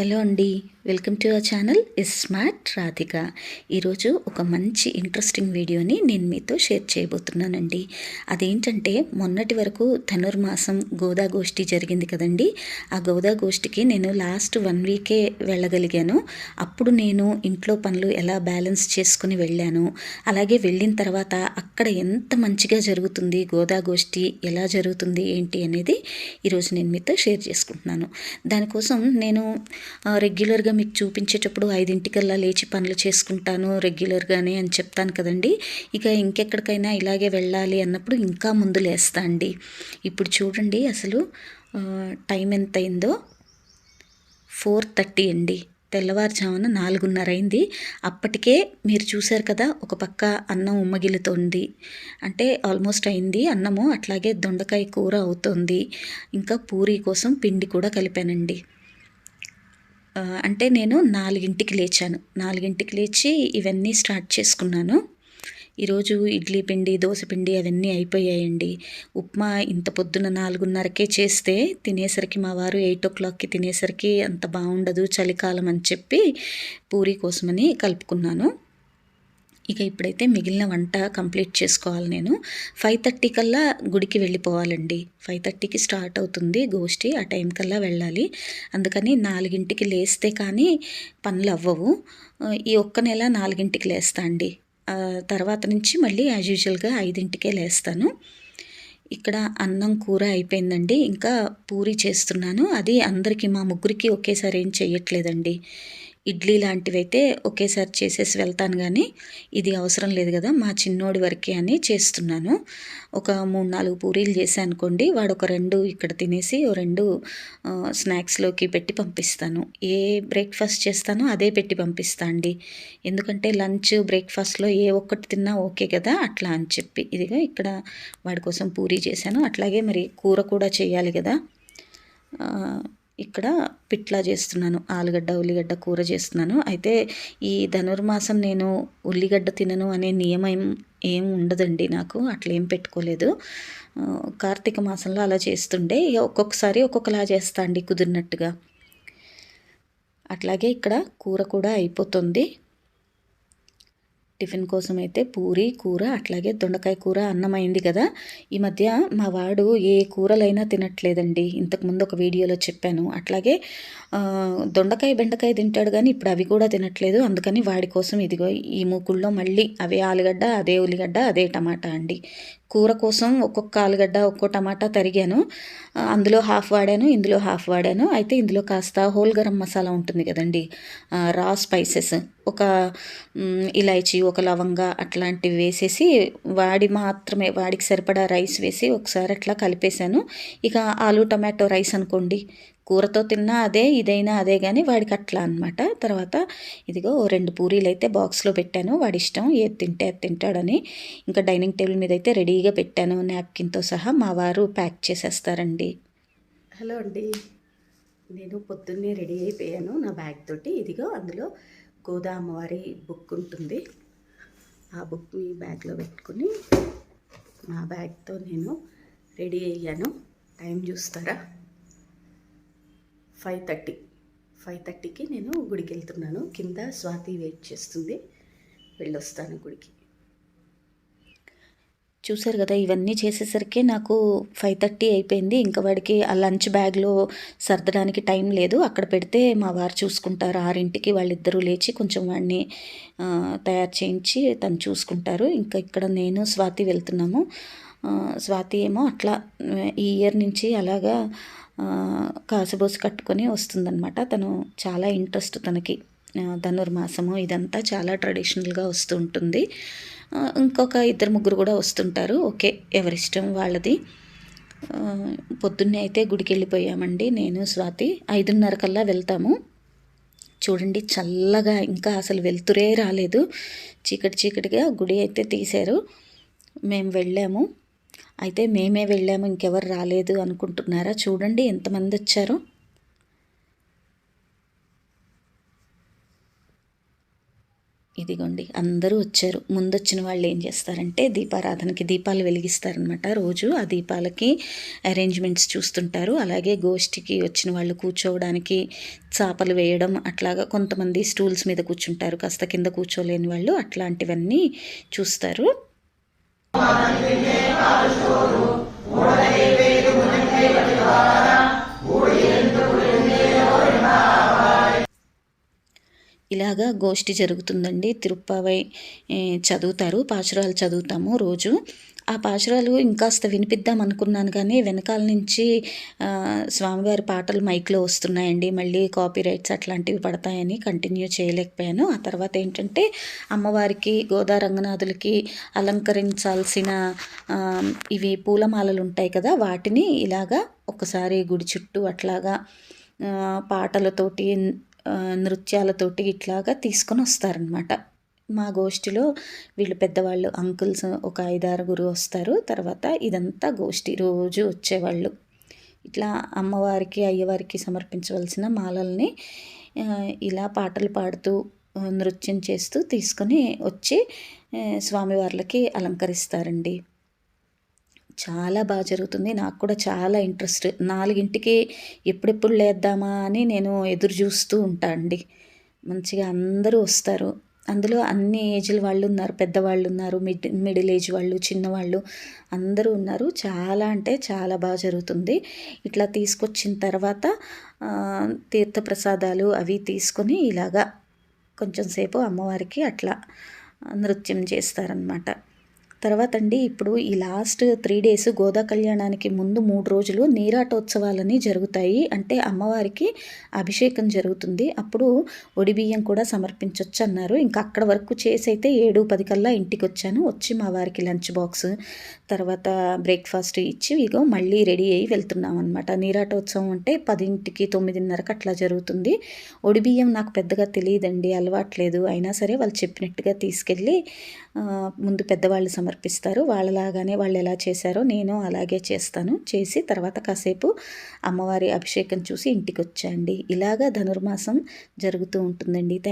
Hello అండి. Welcome to our channel is smart Radhika. ఈరోజు ఒక మంచి ఇంట్రెస్టింగ్ వీడియోని నేను మీతో షేర్ చేయబోతున్నానండి. అదేంటంటే మొన్నటి వరకు ధనుర్మాసం గోదాగోష్ఠి జరిగింది కదండి. ఆ గోదాగోష్ఠికి నేను లాస్ట్ వన్ వీకే వెళ్ళగలిగాను. అప్పుడు నేను ఇంట్లో పనులు ఎలా బ్యాలెన్స్ చేసుకుని వెళ్ళాను. అలాగే వెళ్ళిన తర్వాత అక్కడ ఎంత మంచిగా జరుగుతుంది గోదాగోష్ఠి ఎలా జరుగుతుంది ఏంటి అనేది ఈరోజు నేను మీతో షేర్ చేసుకుంటున్నాను. దానికోసం నేను రెగ్యులర్గా మీకు చూపించేటప్పుడు ఐదింటికల్లా లేచి పనులు చేసుకుంటాను రెగ్యులర్గానే అని చెప్తాను కదండి. ఇక ఇంకెక్కడికైనా ఇలాగే వెళ్ళాలి అన్నప్పుడు ఇంకా ముందు లేస్తా అండి. ఇప్పుడు చూడండి అసలు టైం ఎంత అయిందో ఫోర్ థర్టీ అండి. తెల్లవారుజామున నాలుగున్నర అయింది అప్పటికే మీరు చూశారు కదా ఒక పక్క అన్నం ఉమ్మగిలుతోంది. అంటే ఆల్మోస్ట్ అయింది అన్నము అట్లాగే దొండకాయ కూర అవుతోంది. ఇంకా పూరీ కోసం పిండి కూడా కలిపానండి. అంటే నేను నాలుగింటికి లేచాను. నాలుగింటికి లేచి ఇవన్నీ స్టార్ట్ చేసుకున్నాను. ఈరోజు ఇడ్లీ పిండి దోశ పిండి అవన్నీ అయిపోయాయండి. ఉప్మా ఇంత పొద్దున నాలుగున్నరకే చేస్తే తినేసరికి మా వారు ఎయిట్ ఓ క్లాక్కి తినేసరికి అంత బాగుండదు చలికాలం అని చెప్పి పూరి కోసమని కలుపుకున్నాను. ఇక ఇప్పుడైతే మిగిలిన వంట కంప్లీట్ చేసుకోవాలి నేను. ఫైవ్ థర్టీ కల్లా గుడికి వెళ్ళిపోవాలండి. ఫైవ్ థర్టీకి స్టార్ట్ అవుతుంది గోష్ఠి ఆ టైం కల్లా వెళ్ళాలి. అందుకని నాలుగింటికి లేస్తే కానీ పనులు అవ్వవు. ఈ ఒక్క నెల నాలుగింటికి లేస్తా అండి. తర్వాత నుంచి మళ్ళీ యాజ్ యూజువల్గా ఐదింటికే లేస్తాను. ఇక్కడ అన్నం కూర అయిపోయిందండి. ఇంకా పూరి చేస్తున్నాను. అది అందరికీ మా ముగ్గురికి ఒకేసారి ఏం చేయట్లేదండి ఇడ్లీ లాంటివి అయితే ఒకేసారి చేసేసి వెళ్తాను కానీ ఇది అవసరం లేదు కదా మా చిన్నోడి వరకే అని చేస్తున్నాను. ఒక మూడు నాలుగు పూరీలు చేశాను అనుకోండి వాడు ఒక రెండు ఇక్కడ తినేసి ఓ రెండు స్నాక్స్లోకి పెట్టి పంపిస్తాను. ఏ బ్రేక్ఫాస్ట్ చేస్తానో అదే పెట్టి పంపిస్తా అండి. ఎందుకంటే లంచ్ బ్రేక్ఫాస్ట్లో ఏ ఒక్కటి తిన్నా ఓకే కదా అట్లా అని చెప్పి. ఇదిగా ఇక్కడ వాడి కోసం పూరీ చేశాను. అట్లాగే మరి కూర కూడా చేయాలి కదా. ఇక్కడ పిట్లా చేస్తున్నాను ఆలుగడ్డ ఉల్లిగడ్డ కూర చేస్తున్నాను. అయితే ఈ ధనుర్మాసం నేను ఉల్లిగడ్డ తినను అనే నియమం ఏం ఉండదండి నాకు అట్లా ఏం పెట్టుకోలేదు. కార్తీక మాసంలో అలా చేస్తుండే ఇక ఒక్కొక్కసారి ఒక్కొక్కలా చేస్తా అండి కుదిరినట్టుగా. అట్లాగే ఇక్కడ కూర కూడా అయిపోతుంది. టిఫిన్ కోసం అయితే పూరి కూర అట్లాగే దొండకాయ కూర అన్నం అయింది కదా. ఈ మధ్య మా వాడు ఏ కూరలైనా తినట్లేదండి. ఇంతకుముందు ఒక వీడియోలో చెప్పాను. అట్లాగే దొండకాయ బెండకాయ తింటాడు కానీ ఇప్పుడు అవి కూడా తినట్లేదు. అందుకని వాడి కోసం ఇదిగో ఈ మూకుల్లో మళ్ళీ అవే ఆలుగడ్డ అదే ఉల్లిగడ్డ అదే టమాటా అండి. కూర కోసం ఒక్కొక్క ఆలుగడ్డ ఒక్కో టమాటా తరిగాను. అందులో హాఫ్ వాడాను ఇందులో హాఫ్ వాడాను. అయితే ఇందులో కాస్త హోల్ గరం మసాలా ఉంటుంది కదండి. రా స్పైసెస్. ఒక ఇలాచి ఒక లవంగా అట్లాంటివి వేసేసి వాడి మాత్రమే వాడికి సరిపడా రైస్ వేసి ఒకసారి అట్లా కలిపేశాను. ఇక ఆలు టమాటో రైస్ అనుకోండి. కూరతో తిన్నా అదే ఇదైనా అదే కానీ వాడికి అట్లా అనమాట తర్వాత ఇదిగో ఓ రెండు పూరీలు అయితే బాక్స్లో పెట్టాను. వాడి ఇష్టం ఏది తింటే అది తింటాడని. ఇంకా డైనింగ్ టేబుల్ మీద అయితే రెడీగా పెట్టాను. నాప్కిన్తో సహా మా వారు ప్యాక్ చేసేస్తారండి. హలో అండి. నేను పొద్దున్నే రెడీ అయిపోయాను నా బ్యాగ్ తోటి. ఇదిగో అందులో గోదా అమ్మవారి బుక్ ఉంటుంది. ఆ బుక్ని బ్యాగ్లో పెట్టుకుని నా బ్యాగ్తో నేను రెడీ అయ్యాను. టైం చూస్తారా? Five thirty. ఫైవ్ థర్టీకి నేను గుడికి వెళ్తున్నాను కింద స్వాతి వెయిట్ చేస్తుంది. వెళ్ళొస్తాను గుడికి. చూసారు కదా ఇవన్నీ చేసేసరికి నాకు ఫైవ్ థర్టీ అయిపోయింది. ఇంకా వాడికి ఆ లంచ్ బ్యాగ్లో సర్దడానికి టైం లేదు. అక్కడ పెడితే మా వారు చూసుకుంటారు. ఆరింటికి వాళ్ళిద్దరూ లేచి కొంచెం వాడిని తయారు చేయించి తను చూసుకుంటారు. ఇంకా ఇక్కడ నేను స్వాతి వెళ్తున్నాము. స్వాతి ఏమో అట్లా ఈ ఇయర్ నుంచి అలాగా కాసుబోసు కట్టుకొని వస్తుందన్నమాట. తను చాలా ఇంట్రెస్ట్ తనకి. ధనుర్మాసము ఇదంతా చాలా ట్రెడిషనల్గా వస్తూ ఉంటుంది. ఇంకొక ఇద్దరు ముగ్గురు కూడా వస్తుంటారు. ఓకే ఎవరిష్టం వాళ్ళది. పొద్దున్నే అయితే గుడికి వెళ్ళిపోయామండి నేను స్వాతి. ఐదున్నర కల్లా వెళ్తాము. చూడండి చల్లగా ఇంకా అసలు వెళ్తురే రాలేదు. చీకటి చీకటిగా గుడి అయితే తీశారు. మేము వెళ్ళాము. అయితే మేమే వెళ్ళాము ఇంకెవరు రాలేదు అనుకుంటున్నారా? చూడండి ఎంతమంది వచ్చారో. ఇదిగోండి అందరూ వచ్చారు. ముందొచ్చిన వాళ్ళు ఏం చేస్తారంటే దీపారాధనకి దీపాలు వెలిగిస్తారనమాట రోజు ఆ దీపాలకి అరేంజ్మెంట్స్ చూస్తుంటారు. అలాగే గోష్ఠికి వచ్చిన వాళ్ళు కూర్చోవడానికి చాపలు వేయడం అట్లాగా కొంతమంది స్టూల్స్ మీద కూర్చుంటారు. కాస్త కింద కూర్చోలేని వాళ్ళు అట్లాంటివన్నీ చూస్తారు. ఇలాగా గోష్ఠి జరుగుతుందండి. తిరుప్పావై చదువుతారు. పాచురాలు చదువుతాము రోజు. ఆ పాచురాలు ఇంకాస్త వినిపిద్దాం అనుకున్నాను కానీ వెనకాల నుంచి స్వామివారి పాటలు మైక్లో వస్తున్నాయండి. మళ్ళీ కాపీ రైట్స్ అట్లాంటివి పడతాయని కంటిన్యూ చేయలేకపోయాను. ఆ తర్వాత ఏంటంటే అమ్మవారికి గోదా రంగనాథులకి అలంకరించాల్సిన ఇవి పూలమాలలు ఉంటాయి కదా వాటిని ఇలాగా ఒకసారి గుడి చుట్టూ అట్లాగా పాటలతోటి నృత్యాలతోటి ఇట్లాగా తీసుకొని వస్తారనమాట మా గోష్ఠిలో వీళ్ళు పెద్దవాళ్ళు అంకుల్స్ ఒక ఐదారుగురు వస్తారు. తర్వాత ఇదంతా గోష్ఠి రోజు వచ్చేవాళ్ళు. ఇట్లా అమ్మవారికి అయ్యవారికి సమర్పించవలసిన మాలల్ని ఇలా పాటలు పాడుతూ నృత్యం చేస్తూ తీసుకొని వచ్చి స్వామివార్లకి అలంకరిస్తారండి. చాలా బాగా జరుగుతుంది. నాకు కూడా చాలా ఇంట్రెస్ట్. నాలుగింటికి ఎప్పుడెప్పుడు లేద్దామా అని నేను ఎదురు చూస్తూ ఉంటా అండి. మంచిగా అందరూ వస్తారు. అందులో అన్ని ఏజ్ల వాళ్ళు ఉన్నారు పెద్దవాళ్ళు ఉన్నారు మిడ్ మిడిల్ ఏజ్ వాళ్ళు చిన్నవాళ్ళు అందరూ ఉన్నారు. చాలా అంటే చాలా బాగా జరుగుతుంది. ఇట్లా తీసుకొచ్చిన తర్వాత తీర్థప్రసాదాలు అవి తీసుకొని ఇలాగా కొంచెం సేపు అమ్మవారికి అట్లా నృత్యం చేస్తారనమాట తర్వాత అండి ఇప్పుడు ఈ లాస్ట్ త్రీ డేస్ గోదా కళ్యాణానికి ముందు మూడు రోజులు నీరాటోత్సవాలని జరుగుతాయి. అంటే అమ్మవారికి అభిషేకం జరుగుతుంది. అప్పుడు ఒడి బియ్యం కూడా సమర్పించవచ్చు అన్నారు ఇంకా అక్కడ వరకు చేసి అయితే ఏడు పది కల్లా ఇంటికి వచ్చాను వచ్చి మా వారికి లంచ్ బాక్స్ తర్వాత బ్రేక్ఫాస్ట్ ఇచ్చి ఇగో మళ్ళీ రెడీ అయ్యి వెళ్తున్నాం అనమాట నీరాటోత్సవం అంటే పదింటికి తొమ్మిదిన్నరకు అట్లా జరుగుతుంది. ఒడిబియ్యం నాకు పెద్దగా తెలియదండి అలవాట్లేదు. అయినా సరే వాళ్ళు చెప్పినట్టుగా తీసుకెళ్ళి ముందు పెద్దవాళ్ళు సమర్పిస్తారు. వాళ్ళలాగానే వాళ్ళు ఎలా చేశారో నేను అలాగే చేస్తాను. చేసి తర్వాత కాసేపు అమ్మవారి అభిషేకం చూసి ఇంటికి వచ్చాండి ఇలాగా ధనుర్మాసం జరుగుతూ ఉంటుందండి.